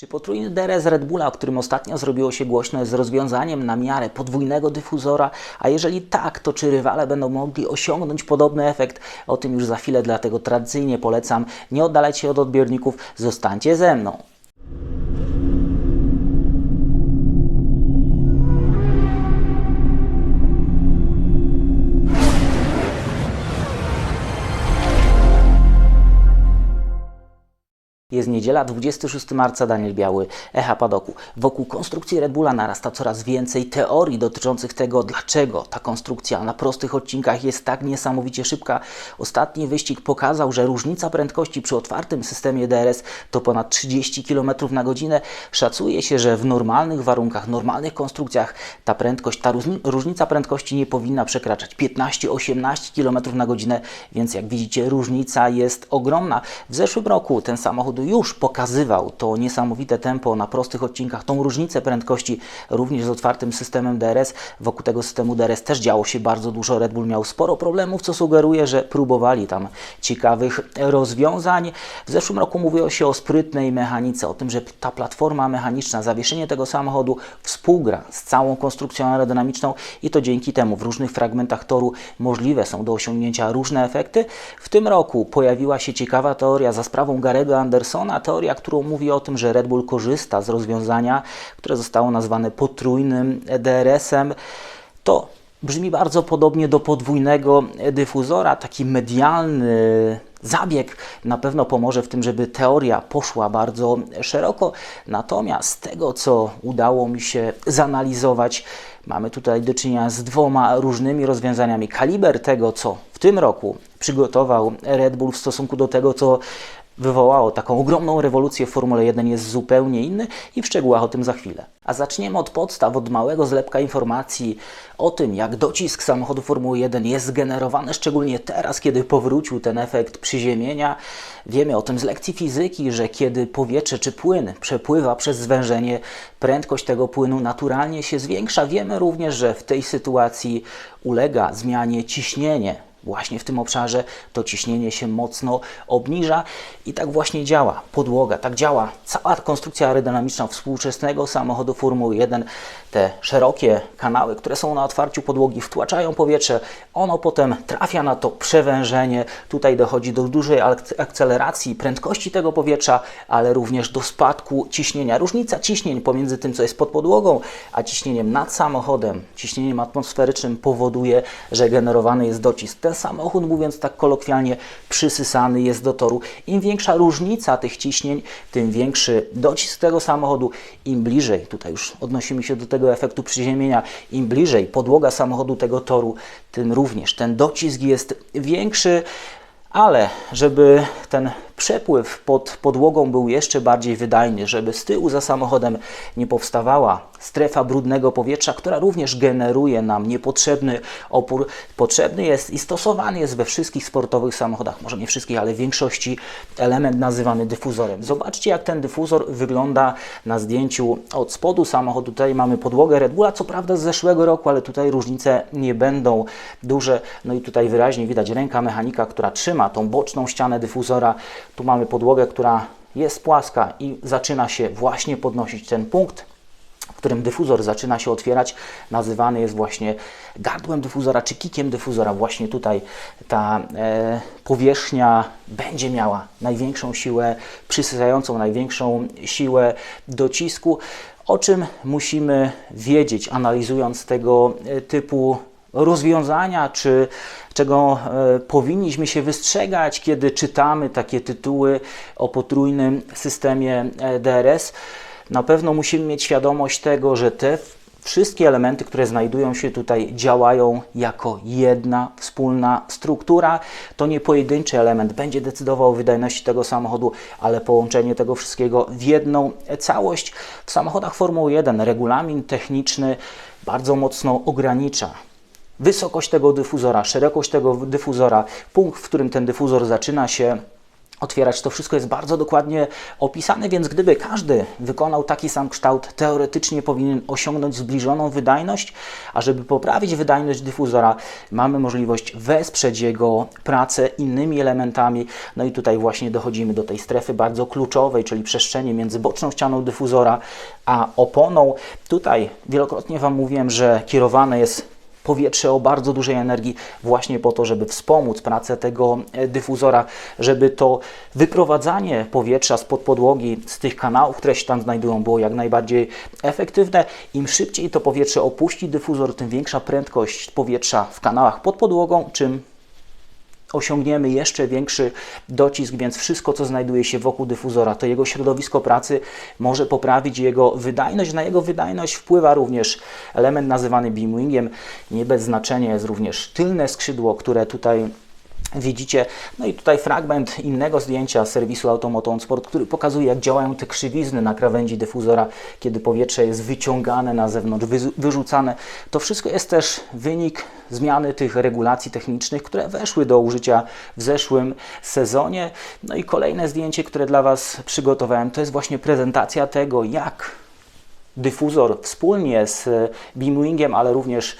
Czy potrójny DRS Red Bulla, o którym ostatnio zrobiło się głośno, jest rozwiązaniem na miarę podwójnego dyfuzora? A jeżeli tak, to czy rywale będą mogli osiągnąć podobny efekt? O tym już za chwilę, dlatego tradycyjnie polecam, nie oddalać się od odbiorników, zostańcie ze mną. Jest niedziela, 26 marca, Daniel Biały, Echa Padoku. Wokół konstrukcji Red Bulla narasta coraz więcej teorii dotyczących tego, dlaczego ta konstrukcja na prostych odcinkach jest tak niesamowicie szybka. Ostatni wyścig pokazał, że różnica prędkości przy otwartym systemie DRS to ponad 30 km na godzinę. Szacuje się, że w normalnych warunkach, normalnych konstrukcjach ta prędkość, ta różni- różnica prędkości nie powinna przekraczać 15-18 km na godzinę, więc jak widzicie różnica jest ogromna. W zeszłym roku ten samochód już pokazywał to niesamowite tempo na prostych odcinkach, tą różnicę prędkości również z otwartym systemem DRS. Wokół tego systemu DRS też działo się bardzo dużo. Red Bull miał sporo problemów, co sugeruje, że próbowali tam ciekawych rozwiązań. W zeszłym roku mówiło się o sprytnej mechanice, o tym, że ta platforma mechaniczna, zawieszenie tego samochodu współgra z całą konstrukcją aerodynamiczną i to dzięki temu w różnych fragmentach toru możliwe są do osiągnięcia różne efekty. W tym roku pojawiła się ciekawa teoria za sprawą Garego Andersona, teoria, którą mówi o tym, że Red Bull korzysta z rozwiązania, które zostało nazwane potrójnym DRS-em. To brzmi bardzo podobnie do podwójnego dyfuzora, taki medialny zabieg na pewno pomoże w tym, żeby teoria poszła bardzo szeroko. Natomiast z tego, co udało mi się zanalizować, mamy tutaj do czynienia z dwoma różnymi rozwiązaniami. Kaliber tego, co w tym roku przygotował Red Bull w stosunku do tego, co wywołało taką ogromną rewolucję w Formule 1 jest zupełnie inny i w szczegółach o tym za chwilę. A zaczniemy od podstaw, od małego zlepka informacji o tym, jak docisk samochodu Formuły 1 jest generowany, szczególnie teraz, kiedy powrócił ten efekt przyziemienia. Wiemy o tym z lekcji fizyki, że kiedy powietrze czy płyn przepływa przez zwężenie, prędkość tego płynu naturalnie się zwiększa. Wiemy również, że w tej sytuacji ulega zmianie ciśnienie właśnie w tym obszarze to ciśnienie się mocno obniża i tak właśnie działa podłoga, tak działa cała konstrukcja aerodynamiczna współczesnego samochodu Formuły 1. Te szerokie kanały, które są na otwarciu podłogi, wtłaczają powietrze, ono potem trafia na to przewężenie. Tutaj dochodzi do dużej ak- akceleracji prędkości tego powietrza, ale również do spadku ciśnienia. Różnica ciśnień pomiędzy tym, co jest pod podłogą, a ciśnieniem nad samochodem, ciśnieniem atmosferycznym powoduje, że generowany jest docisk. Samochód, mówiąc tak kolokwialnie, przysysany jest do toru. Im większa różnica tych ciśnień, tym większy docisk tego samochodu. Im bliżej, tutaj już odnosimy się do tego efektu przyziemienia, im bliżej podłoga samochodu tego toru, tym również ten docisk jest większy. Ale żeby ten przepływ pod podłogą był jeszcze bardziej wydajny, żeby z tyłu za samochodem nie powstawała strefa brudnego powietrza, która również generuje nam niepotrzebny opór, potrzebny jest i stosowany jest we wszystkich sportowych samochodach, może nie wszystkich, ale w większości element nazywany dyfuzorem. Zobaczcie, jak ten dyfuzor wygląda na zdjęciu od spodu samochodu. Tutaj mamy podłogę Red Bulla, co prawda z zeszłego roku, ale tutaj różnice nie będą duże. No i tutaj wyraźnie widać ręka mechanika, która trzyma tą boczną ścianę dyfuzora. Tu mamy podłogę, która jest płaska i zaczyna się właśnie podnosić ten punkt, w którym dyfuzor zaczyna się otwierać, nazywany jest właśnie gardłem dyfuzora czy kikiem dyfuzora. Właśnie tutaj ta e, powierzchnia będzie miała największą siłę przysysającą, największą siłę docisku. O czym musimy wiedzieć, analizując tego e, typu rozwiązania, czy czego e, powinniśmy się wystrzegać, kiedy czytamy takie tytuły o potrójnym systemie e, DRS. Na pewno musimy mieć świadomość tego, że te wszystkie elementy, które znajdują się tutaj, działają jako jedna wspólna struktura. To nie pojedynczy element będzie decydował o wydajności tego samochodu, ale połączenie tego wszystkiego w jedną całość. W samochodach Formuły 1 regulamin techniczny bardzo mocno ogranicza wysokość tego dyfuzora, szerokość tego dyfuzora, punkt, w którym ten dyfuzor zaczyna się otwierać. To wszystko jest bardzo dokładnie opisane, więc gdyby każdy wykonał taki sam kształt, teoretycznie powinien osiągnąć zbliżoną wydajność, a żeby poprawić wydajność dyfuzora, mamy możliwość wesprzeć jego pracę innymi elementami. No i tutaj właśnie dochodzimy do tej strefy bardzo kluczowej, czyli przestrzeni między boczną ścianą dyfuzora a oponą. Tutaj wielokrotnie Wam mówiłem, że kierowane jest powietrze o bardzo dużej energii, właśnie po to, żeby wspomóc pracę tego e, dyfuzora, żeby to wyprowadzanie powietrza spod podłogi, z tych kanałów, które się tam znajdują, było jak najbardziej efektywne. Im szybciej to powietrze opuści dyfuzor, tym większa prędkość powietrza w kanałach pod podłogą, czym osiągniemy jeszcze większy docisk, więc wszystko, co znajduje się wokół dyfuzora, to jego środowisko pracy może poprawić jego wydajność. Na jego wydajność wpływa również element nazywany beamwingiem. Nie bez znaczenia jest również tylne skrzydło, które tutaj Widzicie, no i tutaj fragment innego zdjęcia z serwisu Automoton Sport, który pokazuje, jak działają te krzywizny na krawędzi dyfuzora, kiedy powietrze jest wyciągane na zewnątrz, wyrzucane. To wszystko jest też wynik zmiany tych regulacji technicznych, które weszły do użycia w zeszłym sezonie. No i kolejne zdjęcie, które dla Was przygotowałem, to jest właśnie prezentacja tego, jak dyfuzor wspólnie z Beamwingiem, ale również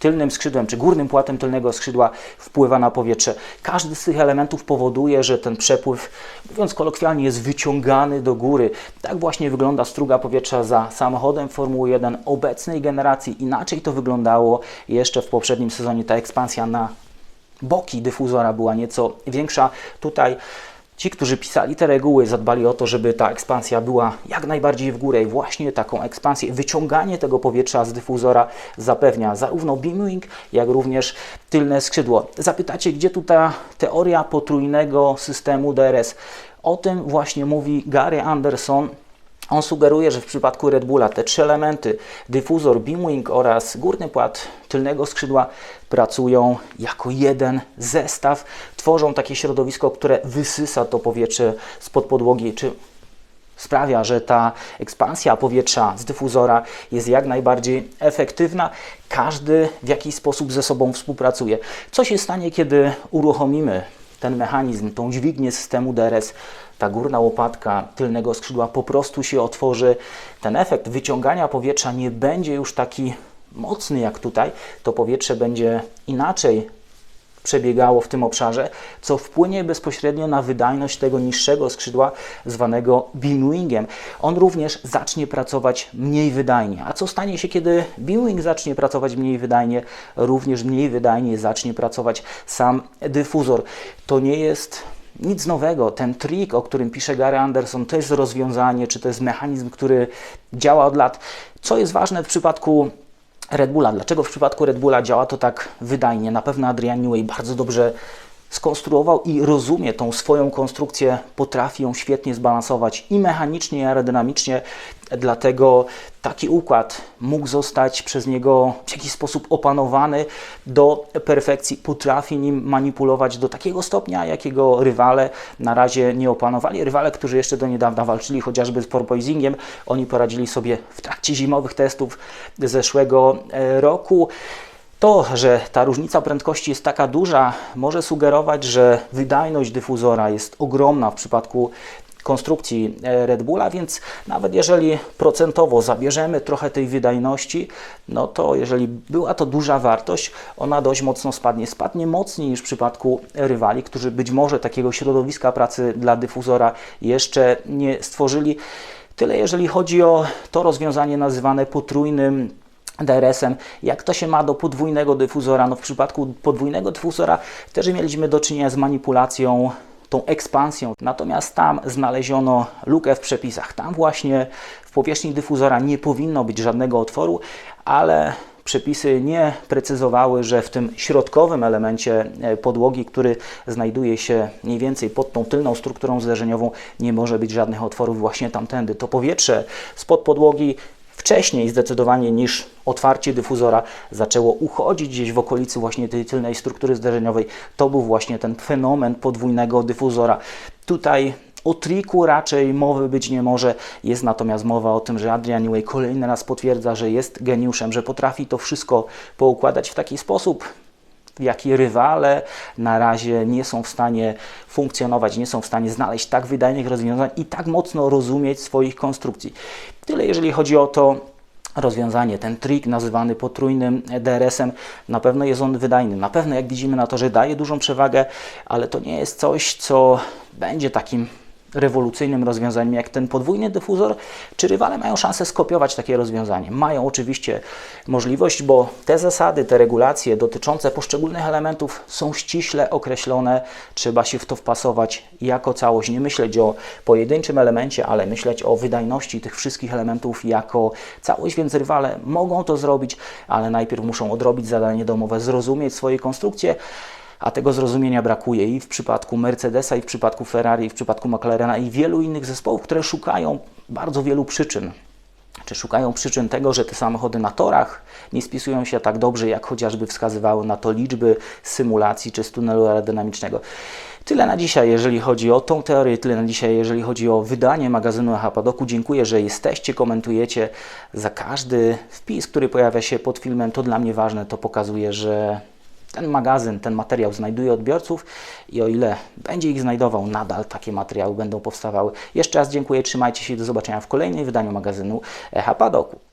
tylnym skrzydłem czy górnym płatem tylnego skrzydła wpływa na powietrze. Każdy z tych elementów powoduje, że ten przepływ, mówiąc kolokwialnie, jest wyciągany do góry. Tak właśnie wygląda struga powietrza za samochodem Formuły 1 obecnej generacji. Inaczej to wyglądało jeszcze w poprzednim sezonie. Ta ekspansja na boki dyfuzora była nieco większa. Tutaj Ci, którzy pisali te reguły, zadbali o to, żeby ta ekspansja była jak najbardziej w górę i właśnie taką ekspansję, wyciąganie tego powietrza z dyfuzora zapewnia zarówno beamwing, jak również tylne skrzydło. Zapytacie, gdzie tu ta teoria potrójnego systemu DRS? O tym właśnie mówi Gary Anderson on sugeruje, że w przypadku Red Bulla te trzy elementy, dyfuzor, beamwing oraz górny płat tylnego skrzydła pracują jako jeden zestaw, tworzą takie środowisko, które wysysa to powietrze spod podłogi, czy sprawia, że ta ekspansja powietrza z dyfuzora jest jak najbardziej efektywna. Każdy w jakiś sposób ze sobą współpracuje. Co się stanie, kiedy uruchomimy ten mechanizm, tą dźwignię systemu DRS, ta górna łopatka tylnego skrzydła po prostu się otworzy. Ten efekt wyciągania powietrza nie będzie już taki mocny jak tutaj. To powietrze będzie inaczej przebiegało w tym obszarze, co wpłynie bezpośrednio na wydajność tego niższego skrzydła zwanego beamwingiem. On również zacznie pracować mniej wydajnie. A co stanie się, kiedy beamwing zacznie pracować mniej wydajnie? Również mniej wydajnie zacznie pracować sam dyfuzor. To nie jest nic nowego. Ten trik, o którym pisze Gary Anderson, to jest rozwiązanie, czy to jest mechanizm, który działa od lat. Co jest ważne w przypadku Red Bulla. Dlaczego w przypadku Red Bulla działa to tak wydajnie? Na pewno Adrian Newey bardzo dobrze skonstruował i rozumie tą swoją konstrukcję, potrafi ją świetnie zbalansować i mechanicznie, i aerodynamicznie, dlatego taki układ mógł zostać przez niego w jakiś sposób opanowany do perfekcji, potrafi nim manipulować do takiego stopnia, jakiego rywale na razie nie opanowali. Rywale, którzy jeszcze do niedawna walczyli chociażby z porpoisingiem, oni poradzili sobie w trakcie zimowych testów zeszłego e, roku. To, że ta różnica prędkości jest taka duża, może sugerować, że wydajność dyfuzora jest ogromna w przypadku konstrukcji e, Red Bulla, więc nawet jeżeli procentowo zabierzemy trochę tej wydajności, no to jeżeli była to duża wartość, ona dość mocno spadnie. Spadnie mocniej niż w przypadku rywali, którzy być może takiego środowiska pracy dla dyfuzora jeszcze nie stworzyli. Tyle jeżeli chodzi o to rozwiązanie nazywane potrójnym DRS-em. Jak to się ma do podwójnego dyfuzora? No w przypadku podwójnego dyfuzora też mieliśmy do czynienia z manipulacją tą ekspansją. Natomiast tam znaleziono lukę w przepisach. Tam właśnie w powierzchni dyfuzora nie powinno być żadnego otworu, ale przepisy nie precyzowały, że w tym środkowym elemencie e, podłogi, który znajduje się mniej więcej pod tą tylną strukturą zderzeniową, nie może być żadnych otworów właśnie tamtędy. To powietrze spod podłogi wcześniej zdecydowanie niż otwarcie dyfuzora zaczęło uchodzić gdzieś w okolicy właśnie tej tylnej struktury zderzeniowej. To był właśnie ten fenomen podwójnego dyfuzora. Tutaj o triku raczej mowy być nie może. Jest natomiast mowa o tym, że Adrian Newey kolejny raz potwierdza, że jest geniuszem, że potrafi to wszystko poukładać w taki sposób, jak i rywale na razie nie są w stanie funkcjonować, nie są w stanie znaleźć tak wydajnych rozwiązań i tak mocno rozumieć swoich konstrukcji. Tyle jeżeli chodzi o to, rozwiązanie, ten trik nazywany potrójnym DRS-em, na pewno jest on wydajny. Na pewno, jak widzimy na to, że daje dużą przewagę, ale to nie jest coś, co będzie takim rewolucyjnym rozwiązaniem jak ten podwójny dyfuzor, czy rywale mają szansę skopiować takie rozwiązanie? Mają oczywiście możliwość, bo te zasady, te regulacje dotyczące poszczególnych elementów są ściśle określone, trzeba się w to wpasować jako całość, nie myśleć o pojedynczym elemencie, ale myśleć o wydajności tych wszystkich elementów jako całość, więc rywale mogą to zrobić, ale najpierw muszą odrobić zadanie domowe, zrozumieć swoje konstrukcje, a tego zrozumienia brakuje i w przypadku Mercedesa, i w przypadku Ferrari, i w przypadku McLarena, i wielu innych zespołów, które szukają bardzo wielu przyczyn. Czy szukają przyczyn tego, że te samochody na torach nie spisują się tak dobrze, jak chociażby wskazywały na to liczby symulacji czy z tunelu aerodynamicznego. Tyle na dzisiaj, jeżeli chodzi o tą teorię, tyle na dzisiaj, jeżeli chodzi o wydanie magazynu Echa Padoku. Dziękuję, że jesteście, komentujecie. Za każdy wpis, który pojawia się pod filmem, to dla mnie ważne, to pokazuje, że ten magazyn, ten materiał znajduje odbiorców i o ile będzie ich znajdował, nadal takie materiały będą powstawały. Jeszcze raz dziękuję, trzymajcie się i do zobaczenia w kolejnym wydaniu magazynu Echa Padoku.